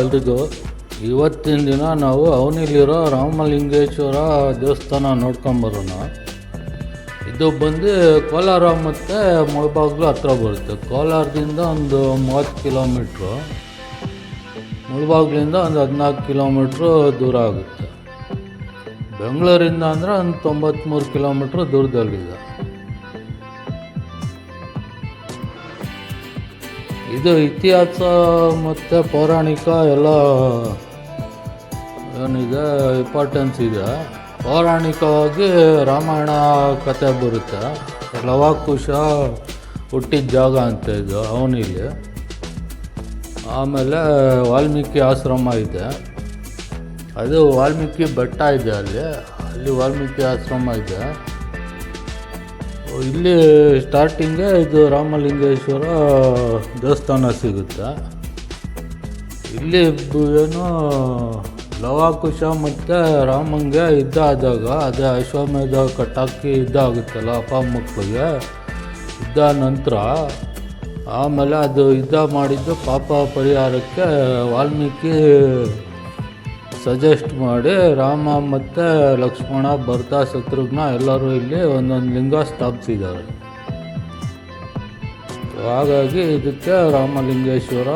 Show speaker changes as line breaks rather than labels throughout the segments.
ಎಲ್ರಿಗೂ. ಇವತ್ತಿನ ದಿನ ನಾವು ಅವನಿಲಿರೋ ರಾಮಲಿಂಗೇಶ್ವರ ದೇವಸ್ಥಾನ ನೋಡ್ಕೊಂಬರೋಣ. ಇದು ಬಂದು ಕೋಲಾರ ಮತ್ತು ಮುಳಬಾಗ್ಲು ಹತ್ರ ಬರುತ್ತೆ. ಕೋಲಾರದಿಂದ ಒಂದು ಮೂವತ್ತು ಕಿಲೋಮೀಟ್ರು. ಮುಳಬಾಗ್ಲಿಂದ ಒಂದು ಹದಿನಾಲ್ಕು ಕಿಲೋಮೀಟ್ರು ದೂರ ಆಗುತ್ತೆ. ಬೆಂಗಳೂರಿಂದ ಅಂದರೆ ಒಂದು ತೊಂಬತ್ತ್ಮೂರು ಕಿಲೋಮೀಟ್ರ್ ದೂರದಲ್ಲಿದೆ. ಇದು ಇತಿಹಾಸ ಮತ್ತು ಪೌರಾಣಿಕ ಎಲ್ಲ ಏನಿದೆ ಇಂಪಾರ್ಟೆನ್ಸ್ ಇದೆ. ಪೌರಾಣಿಕವಾಗಿ ರಾಮಾಯಣ ಕತೆ ಬರುತ್ತೆ. ಲವಾಕುಶ ಹುಟ್ಟಿದ ಜಾಗ ಅಂತ ಇದು ಅವನಿಗೆ ಆಮೇಲೆ ವಾಲ್ಮೀಕಿ ಆಶ್ರಮ ಇದೆ. ಅದು ವಾಲ್ಮೀಕಿ ಬೆಟ್ಟ ಇದೆ ಅಲ್ಲಿ. ಅಲ್ಲಿ ವಾಲ್ಮೀಕಿ ಆಶ್ರಮ ಇದೆ. ಇಲ್ಲಿ ಸ್ಟಾರ್ಟಿಂಗೇ ಇದು ರಾಮಲಿಂಗೇಶ್ವರ ದೇವಸ್ಥಾನ ಸಿಗುತ್ತೆ. ಇಲ್ಲಿ ಏನು, ಲವಾಕುಶ ಮತ್ತು ರಾಮಂಗೆ ಯುದ್ಧ ಆದಾಗ ಅದೇ ಅಶ್ವಮೇಧ ಕಟ್ಟಾಕಿ ಯುದ್ಧ ಆಗುತ್ತಲ್ಲ ಅಪ್ಪ ಮಕ್ಕಳಿಗೆ, ಇದ್ದ ನಂತರ ಆಮೇಲೆ ಅದು ಯುದ್ಧ ಮಾಡಿದ್ದು ಪಾಪ ಪರಿಹಾರಕ್ಕೆ ವಾಲ್ಮೀಕಿ ಸಜೆಸ್ಟ್ ಮಾಡಿ ರಾಮ ಮತ್ತು ಲಕ್ಷ್ಮಣ, ಭರತ, ಶತ್ರುಘ್ನ ಎಲ್ಲರೂ ಇಲ್ಲಿ ಒಂದೊಂದು ಲಿಂಗ ಸ್ಥಾಪಿಸಿದ್ದಾರೆ. ಹಾಗಾಗಿ ಇದಕ್ಕೆ ರಾಮಲಿಂಗೇಶ್ವರ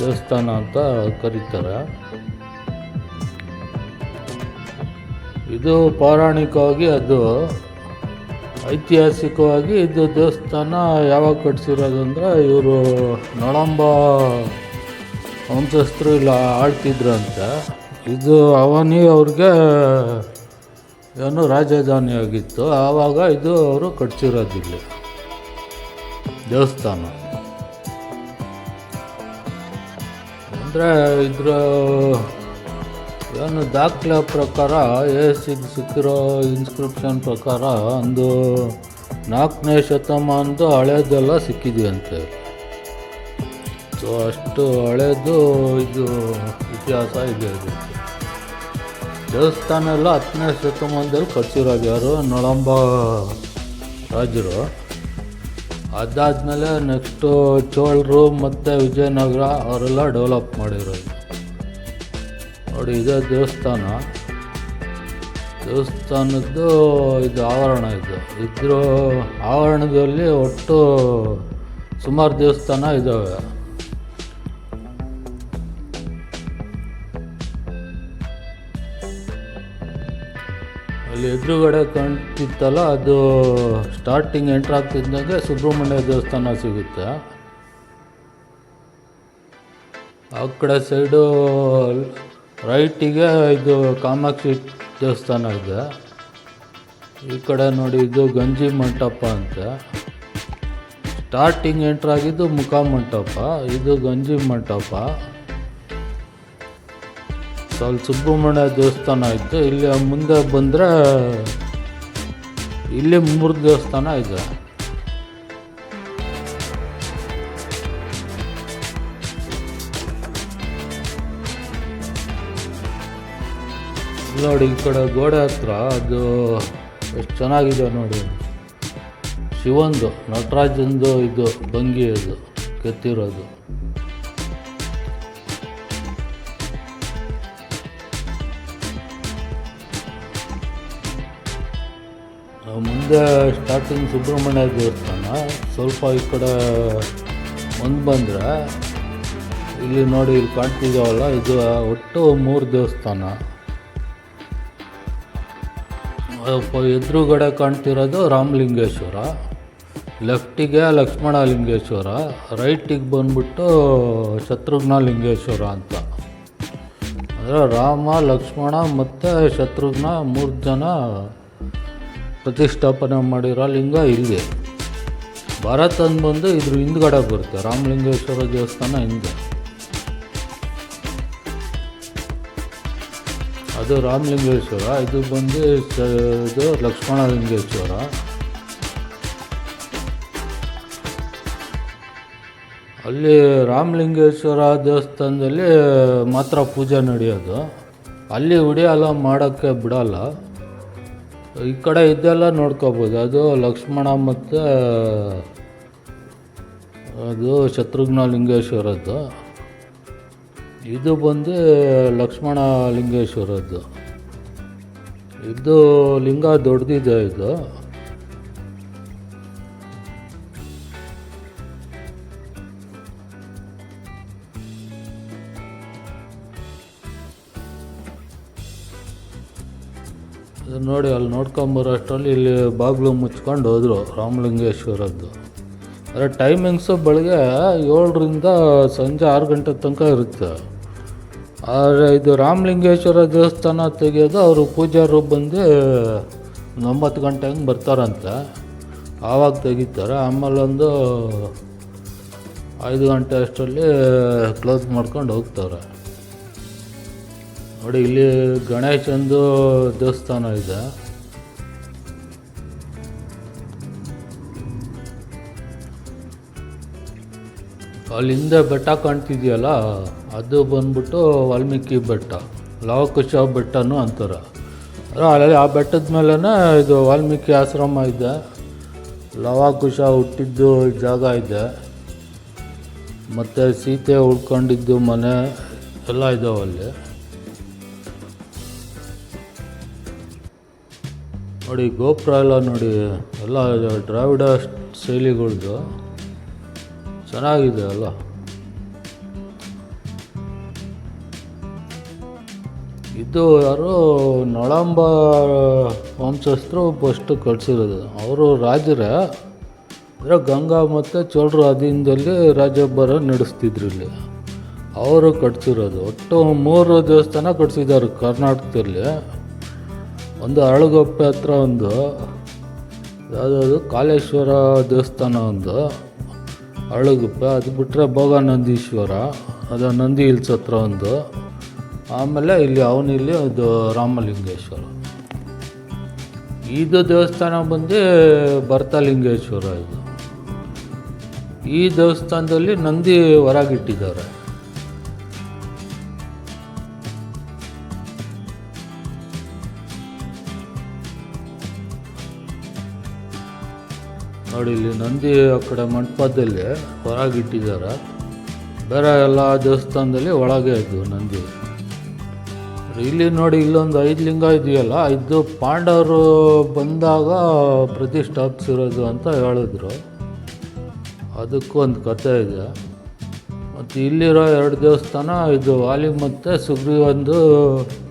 ದೇವಸ್ಥಾನ ಅಂತ ಕರೀತಾರೆ. ಇದು ಪೌರಾಣಿಕವಾಗಿ ಅದು ಐತಿಹಾಸಿಕವಾಗಿ ಇದು ದೇವಸ್ಥಾನ ಯಾವಾಗ ಕಟ್ಸಿರೋದು ಅಂದರೆ ಇವರು ನಳಂಬ ವಂಶಸ್ಥರು ಇಲ್ಲ ಆಳ್ತಿದ್ರಂತೆ ಇದು ಅವನಿ ಅವ್ರಿಗೆ ಏನು ರಾಜಧಾನಿ ಆಗಿತ್ತು. ಆವಾಗ ಇದು ಅವರು ಕಟ್ಸಿರೋದಿಲ್ಲ. ದೇವಸ್ಥಾನ. ಅಂದರೆ ಇದ್ರ ಏನು ದಾಖಲೆ ಪ್ರಕಾರ ಎ ಸಿಗ್ ಸಿಕ್ಕಿರೋ ಇನ್ಸ್ಕ್ರಿಪ್ಷನ್ ಪ್ರಕಾರ ಒಂದು ನಾಲ್ಕನೇ ಶತಮಾನದ ಹಳೆಯದೆಲ್ಲ ಸಿಕ್ಕಿದೆಯಂತೆ. ಸೊ ಅಷ್ಟು ಹಳೇದು ಇದು ಇತಿಹಾಸ ಇದೆ ಇದು ದೇವಸ್ಥಾನ ಎಲ್ಲ ಹತ್ತನೇ ಶತಮಾನದಲ್ಲಿ ಕಟ್ಸಿರೋದು ಯಾರು? ನಳಂಬ ರಾಜರು. ಅದಾದಮೇಲೆ ನೆಕ್ಸ್ಟು ಚೋಳರು ಮತ್ತು ವಿಜಯನಗರ ಅವರೆಲ್ಲ ಡೆವಲಪ್ ಮಾಡಿರೋದು. ನೋಡಿ, ಇದೇ ದೇವಸ್ಥಾನ. ದೇವಸ್ಥಾನದ್ದು ಇದು ಆವರಣ ಇದು. ಇದ್ರ ಆವರಣದಲ್ಲಿ ಒಟ್ಟು ಸುಮಾರು ದೇವಸ್ಥಾನ ಇದ್ದಾವೆ ಅಲ್ಲಿ ಎದುರುಗಡೆ ಕಾಣ್ತಿತ್ತಲ್ಲ, ಅದು ಸ್ಟಾರ್ಟಿಂಗ್ ಎಂಟ್ರ್ ಆಗ್ತಿದ್ದಂಗೆ ಸುಬ್ರಹ್ಮಣ್ಯ ದೇವಸ್ಥಾನ ಸಿಗುತ್ತೆ. ಆ ಕಡೆ ಸೈಡು ರೈಟಿಗೆ ಇದು ಕಾಮಾಕ್ಷಿ ದೇವಸ್ಥಾನ ಇದೆ. ಈ ಕಡೆ ನೋಡಿ ಇದು ಗಂಜಿ ಮಂಟಪ ಅಂತ. ಸ್ಟಾರ್ಟಿಂಗ್ ಎಂಟ್ರಾಗಿದ್ದು ಮುಖ ಮಂಟಪ, ಇದು ಗಂಜಿ ಮಂಟಪ. ಅಲ್ಲಿ ಸುಬ್ರಹ್ಮಣ್ಯ ದೇವಸ್ಥಾನ ಇತ್ತು ಇಲ್ಲಿ ಮುಂದೆ ಬಂದರೆ ಇಲ್ಲಿ ಮೂರು ದೇವಸ್ಥಾನ ಇದೆ. ನೋಡಿ ಈ ಕಡೆ ಗೋಡೆ ಹತ್ರ ಅದು ಎಷ್ಟು ಚೆನ್ನಾಗಿದೆ ನೋಡಿ. ಶಿವಂದು, ನಟರಾಜಂದು ಇದು ಭಂಗಿ ಅದು, ಕೆತ್ತಿರೋದು. ಮುಂದೆ ಸ್ಟಾರ್ಟಿಂಗ್ ಸುಬ್ರಹ್ಮಣ್ಯ ದೇವಸ್ಥಾನ, ಸ್ವಲ್ಪ ಈ ಕಡೆ ಮುಂದೆ ಬಂದರೆ, ಇಲ್ಲಿ ನೋಡಿ ಇಲ್ಲಿ ಕಾಣ್ತಿದ್ದಾವಲ್ಲ ಇದು ಒಟ್ಟು ಮೂರು ದೇವಸ್ಥಾನ. ಎದುರುಗಡೆ ಕಾಣ್ತಿರೋದು ರಾಮಲಿಂಗೇಶ್ವರ ಲೆಫ್ಟಿಗೆ ಲಕ್ಷ್ಮಣ ಲಿಂಗೇಶ್ವರ ರೈಟಿಗೆ ಬಂದ್ಬಿಟ್ಟು ಶತ್ರುಘ್ನ ಲಿಂಗೇಶ್ವರ ಅಂತ. ಅಂದರೆ ರಾಮ, ಲಕ್ಷ್ಮಣ ಮತ್ತು ಶತ್ರುಘ್ನ ಮೂರು ಜನ ಪ್ರತಿಷ್ಠಾಪನೆ ಮಾಡಿರೋ ಲಿಂಗ ಇಲ್ಲಿದೆ ಭಾರತ ಅಂದ್ಬಂದು ಇದ್ರ ಹಿಂದ್ಗಡೆ ಬರುತ್ತೆ, ರಾಮಲಿಂಗೇಶ್ವರ ದೇವಸ್ಥಾನ ಹಿಂದೆ. ಅದು ರಾಮಲಿಂಗೇಶ್ವರ, ಇದು ಬಂದು ಇದು ಲಕ್ಷ್ಮಣಲಿಂಗೇಶ್ವರ. ಅಲ್ಲಿ ರಾಮಲಿಂಗೇಶ್ವರ ದೇವಸ್ಥಾನದಲ್ಲಿ ಮಾತ್ರ ಪೂಜೆ ನಡೆಯೋದು. ಅಲ್ಲಿ ಉಡಿಯಲ್ಲ ಮಾಡೋಕ್ಕೆ ಬಿಡಲ್ಲ. ಈ ಕಡೆ ಇದೆಲ್ಲ ನೋಡ್ಕೋಬೋದು. ಅದು ಲಕ್ಷ್ಮಣ ಮತ್ತು, ಅದು ಶತ್ರುಘ್ನ ಲಿಂಗೇಶ್ವರದ್ದು ಇದು ಬಂದು ಲಕ್ಷ್ಮಣ ಲಿಂಗೇಶ್ವರದ್ದು ಇದು ಲಿಂಗ ದೊಡ್ಡದಿದೆ ಇದು. ನೋಡಿ ಅಲ್ಲಿ ನೋಡ್ಕೊಂಬರೋ ಅಷ್ಟರಲ್ಲಿ ಇಲ್ಲಿ ಬಾಗಿಲು ಮುಚ್ಕೊಂಡು ಹೋದರು ರಾಮಲಿಂಗೇಶ್ವರದ್ದು. ಅದರ ಟೈಮಿಂಗ್ಸು ಬೆಳಗ್ಗೆ ಏಳರಿಂದ ಸಂಜೆ ಆರು ಗಂಟೆ ತನಕ ಇರುತ್ತೆ. ಆದರೆ ಇದು ರಾಮಲಿಂಗೇಶ್ವರ ದೇವಸ್ಥಾನ ತೆಗೆಯೋದು ಅವರು ಪೂಜಾರು ಬಂದು ಒಂಬತ್ತು ಗಂಟೆ ಹಂಗೆ ಬರ್ತಾರಂತೆ. ಆವಾಗ ತೆಗಿತಾರೆ. ಆಮೇಲೆ ಒಂದು ಐದು ಗಂಟೆ ಅಷ್ಟರಲ್ಲಿ ಕ್ಲೋಸ್ ಮಾಡ್ಕೊಂಡು ಹೋಗ್ತಾರೆ. ನೋಡಿ, ಇಲ್ಲಿ ಗಣೇಶಂದು ದೇವಸ್ಥಾನ ಇದೆ. ಅಲ್ಲಿ ಹಿಂದೆ ಬೆಟ್ಟ ಕಾಣ್ತಿದೆಯಲ್ಲ, ಅದು ಬಂದ್ಬಿಟ್ಟು ವಾಲ್ಮೀಕಿ ಬೆಟ್ಟ, ಲವಕುಶ ಬೆಟ್ಟನೂ ಅಂತಾರೆ. ಅಲ್ಲಿ ಆ ಬೆಟ್ಟದ ಮೇಲೇ ಇದು ವಾಲ್ಮೀಕಿ ಆಶ್ರಮ ಇದೆ. ಲವಕುಶ ಹುಟ್ಟಿದ್ದು ಜಾಗ ಇದೆ. ಮತ್ತು ಸೀತೆ ಉಳ್ಕೊಂಡಿದ್ದು ಮನೆ ಎಲ್ಲ ಇದಾವೆ ನೋಡಿ, ಗೋಪುರ ಎಲ್ಲ ನೋಡಿ, ಎಲ್ಲ ದ್ರಾವಿಡ ಶೈಲಿಗಳ್ದು. ಚೆನ್ನಾಗಿದೆ ಅಲ್ಲ ಇದು ಯಾರು ನಳಂಬ ವಂಶಸ್ಥರು ಫಸ್ಟು ಕಳಿಸಿರೋದು. ಅವರು ರಾಜರೇ. ಅಂದರೆ ಗಂಗಾ ಮತ್ತು ಚೋಳರ ಅಧೀನದಲ್ಲಿ ರಾಜ್ಯಭಾರ ನಡೆಸ್ತಿದ್ರು ಇಲ್ಲಿ. ಅವರು ಕಟ್ಸಿರೋದು. ಒಟ್ಟು ಮೂರು ದೇವಸ್ಥಾನ ಕಟ್ಸಿದ್ದಾರೆ ಕರ್ನಾಟಕದಲ್ಲಿ. ಒಂದು ಅರಳುಗೊಪ್ಪೆ ಹತ್ರ ಒಂದು, ಯಾವುದಾದ್ರು ಕಾಲೇಶ್ವರ ದೇವಸ್ಥಾನ ಒಂದು ಅರಳುಗುಪ್ಪೆ ಅದು ಬಿಟ್ಟರೆ ಭೋಗ ನಂದೀಶ್ವರ ಅದು ನಂದಿ ಹಿಲ್ಸ್ ಹತ್ರ ಒಂದು. ಆಮೇಲೆ ಇಲ್ಲಿ ಅವನಿಲ್ಲಿ ಅದು ರಾಮಲಿಂಗೇಶ್ವರ. ಇದು ದೇವಸ್ಥಾನ ಬಂದು ಭರ್ತಲಿಂಗೇಶ್ವರ ಇದು. ಈ ದೇವಸ್ಥಾನದಲ್ಲಿ ನಂದಿ ಹೊರಗಿಟ್ಟಿದ್ದಾರೆ ನೋಡಿ ಇಲ್ಲಿ ನಂದಿ ಆ ಕಡೆ ಮಂಟಪದಲ್ಲಿ ಹೊರಗಿಟ್ಟಿದ್ದಾರೆ. ಬೇರೆ ಎಲ್ಲ ದೇವಸ್ಥಾನದಲ್ಲಿ ಒಳಗೆ ಇದ್ವು ನಂದಿ. ಇಲ್ಲಿ ನೋಡಿ ಇಲ್ಲೊಂದು ಐದು ಲಿಂಗ ಇದೆಯಲ್ಲ, ಇದು ಪಾಂಡವರು ಬಂದಾಗ ಪ್ರತಿಷ್ಠಾಪಿಸಿರೋದು ಅಂತ ಹೇಳಿದ್ರು. ಅದಕ್ಕೂ ಒಂದು ಕಥೆ ಇದೆ. ಮತ್ತು ಇಲ್ಲಿರೋ ಎರಡು ದೇವಸ್ಥಾನ, ಇದು ವಾಲಿ ಮತ್ತು ಸುಗ್ರೀವಂದು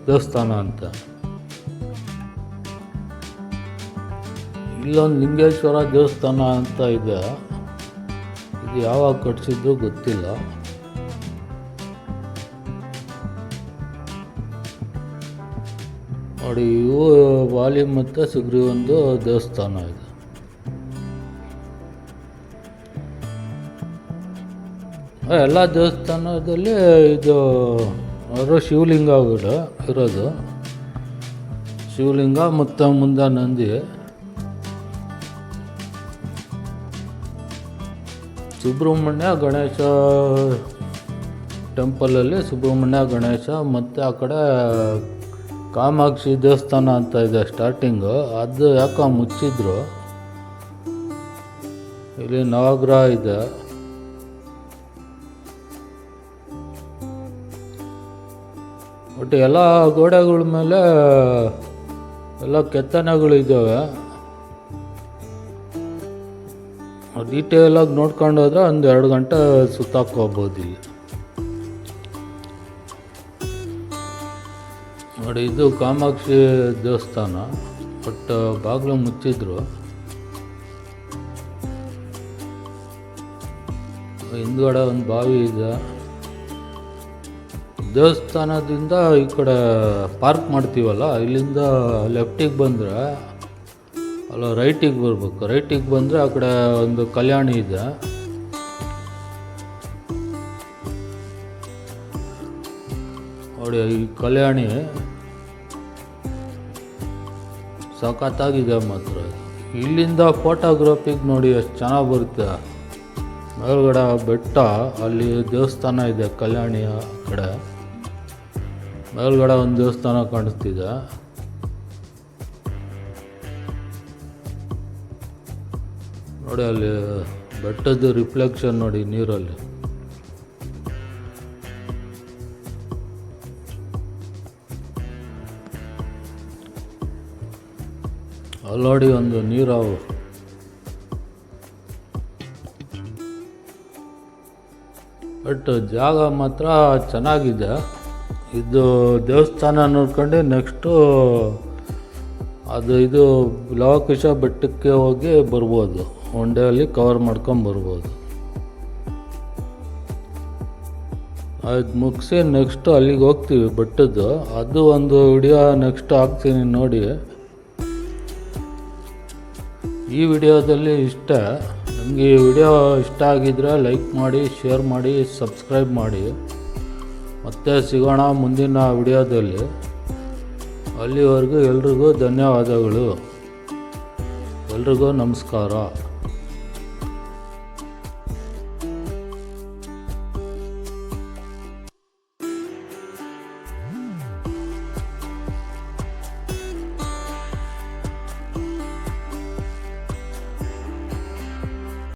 ದೇವಸ್ಥಾನ ಅಂತ. ಇಲ್ಲೊಂದು ಲಿಂಗೇಶ್ವರ ದೇವಸ್ಥಾನ ಅಂತ ಇದೆ. ಇದು ಯಾವಾಗ ಕಟ್ಸಿದ್ದು ಗೊತ್ತಿಲ್ಲ. ನೋಡಿ, ಇವು ವಾಲಿ ಮತ್ತು ಸುಗ್ರೀವಂದು ದೇವಸ್ಥಾನ ಇದೆ. ಎಲ್ಲ ದೇವಸ್ಥಾನದಲ್ಲಿ ಇದು ಅವರು ಶಿವಲಿಂಗ ಇರೋದು. ಶಿವಲಿಂಗ ಮತ್ತು ಮುಂದೆ ನಂದಿ. ಸುಬ್ರಹ್ಮಣ್ಯ ಗಣೇಶ ಟೆಂಪಲಲ್ಲಿ ಸುಬ್ರಹ್ಮಣ್ಯ ಗಣೇಶ ಮತ್ತು ಆ ಕಡೆ ಕಾಮಾಕ್ಷಿ ದೇವಸ್ಥಾನ ಅಂತ ಇದೆ ಸ್ಟಾರ್ಟಿಂಗು ಅದು ಯಾಕೆ ಮುಚ್ಚಿದ್ರು. ಇಲ್ಲಿ ನವಗ್ರಹ ಇದೆ. ಒಟ್ಟು ಎಲ್ಲ ಗೋಡೆಗಳ ಮೇಲೆ ಎಲ್ಲ ಕೆತ್ತನೆಗಳು ಡೀಟೇಲಾಗಿ ನೋಡ್ಕೊಂಡು ಹೋದ್ರೆ ಒಂದು ಎರಡು ಗಂಟೆ ಸುತ್ತಾಕೋಬೋದು ಇಲ್ಲಿ. ನೋಡಿ, ಇದು ಕಾಮಾಕ್ಷಿ ದೇವಸ್ಥಾನ. ಬಟ್ ಬಾಗಿಲು ಮುಚ್ಚಿದ್ರು. ಹಿಂದ್ಗಡೆ ಒಂದು ಬಾವಿ ಇದೆ. ದೇವಸ್ಥಾನದಿಂದ ಈ ಕಡೆ ಪಾರ್ಕ್ ಮಾಡ್ತೀವಲ್ಲ, ಇಲ್ಲಿಂದ ಲೆಫ್ಟಿಗೆ ಬಂದರೆ ಅಲ್ಲ ರೈಟಿಗೆ ಬರ್ಬೇಕು. ರೈಟಿಗೆ ಬಂದರೆ ಆ ಕಡೆ ಒಂದು ಕಲ್ಯಾಣಿ ಇದೆ. ನೋಡಿ, ಈ ಕಲ್ಯಾಣಿ ಸಖತ್ತಾಗಿದೆ ಮಾತ್ರ. ಇಲ್ಲಿಂದ ಫೋಟೋಗ್ರಫಿಗೆ ನೋಡಿ ಎಷ್ಟು ಚೆನ್ನಾಗಿ ಬರುತ್ತೆ. ಮೇಲ್ಗಡೆ ಬೆಟ್ಟ, ಅಲ್ಲಿ ದೇವಸ್ಥಾನ ಇದೆ ಕಲ್ಯಾಣಿಯ ಕಡೆ. ಮೇಲ್ಗಡೆ ಒಂದು ದೇವಸ್ಥಾನ ಕಾಣಿಸ್ತಿದೆ. ನೋಡಿ ಅಲ್ಲಿ ಬೆಟ್ಟದ್ದು ರಿಫ್ಲೆಕ್ಷನ್ ನೋಡಿ ನೀರಲ್ಲಿ. ಅಲ್ಲಿ ನೋಡಿ ಒಂದು ನೀರಾವು. ಬಟ್ ಜಾಗ ಮಾತ್ರ ಚೆನ್ನಾಗಿದೆ. ಇದು ದೇವಸ್ಥಾನ ನೋಡ್ಕೊಂಡು ನೆಕ್ಸ್ಟು ಅದು ಇದು ಲವಕುಶ ಬೆಟ್ಟಕ್ಕೆ ಹೋಗಿ ಬರ್ಬೋದು. ಒನ್ ಡೇಯಲ್ಲಿ ಕವರ್ ಮಾಡ್ಕೊಂಡು ಬರ್ಬೋದು. ಅದು ಮುಗಿಸಿ ನೆಕ್ಸ್ಟು ಅಲ್ಲಿಗೆ ಹೋಗ್ತೀವಿ ಬೆಟ್ಟದ್ದು. ಅದು ಒಂದು ವಿಡಿಯೋ ನೆಕ್ಸ್ಟ್ ಹಾಕ್ತೀನಿ ನೋಡಿ. ಈ ವಿಡಿಯೋದಲ್ಲಿ ಇಷ್ಟ. ನಿಮಗೆ ಈ ವಿಡಿಯೋ ಇಷ್ಟ ಆಗಿದ್ರೆ ಲೈಕ್ ಮಾಡಿ ಶೇರ್ ಮಾಡಿ ಸಬ್ಸ್ಕ್ರೈಬ್ ಮಾಡಿ. ಮತ್ತೆ ಸಿಗೋಣ ಮುಂದಿನ ವಿಡಿಯೋದಲ್ಲಿ ಅಲ್ಲಿವರೆಗೂ ಎಲ್ರಿಗೂ ಧನ್ಯವಾದಗಳು. ಎಲ್ರಿಗೂ ನಮಸ್ಕಾರ.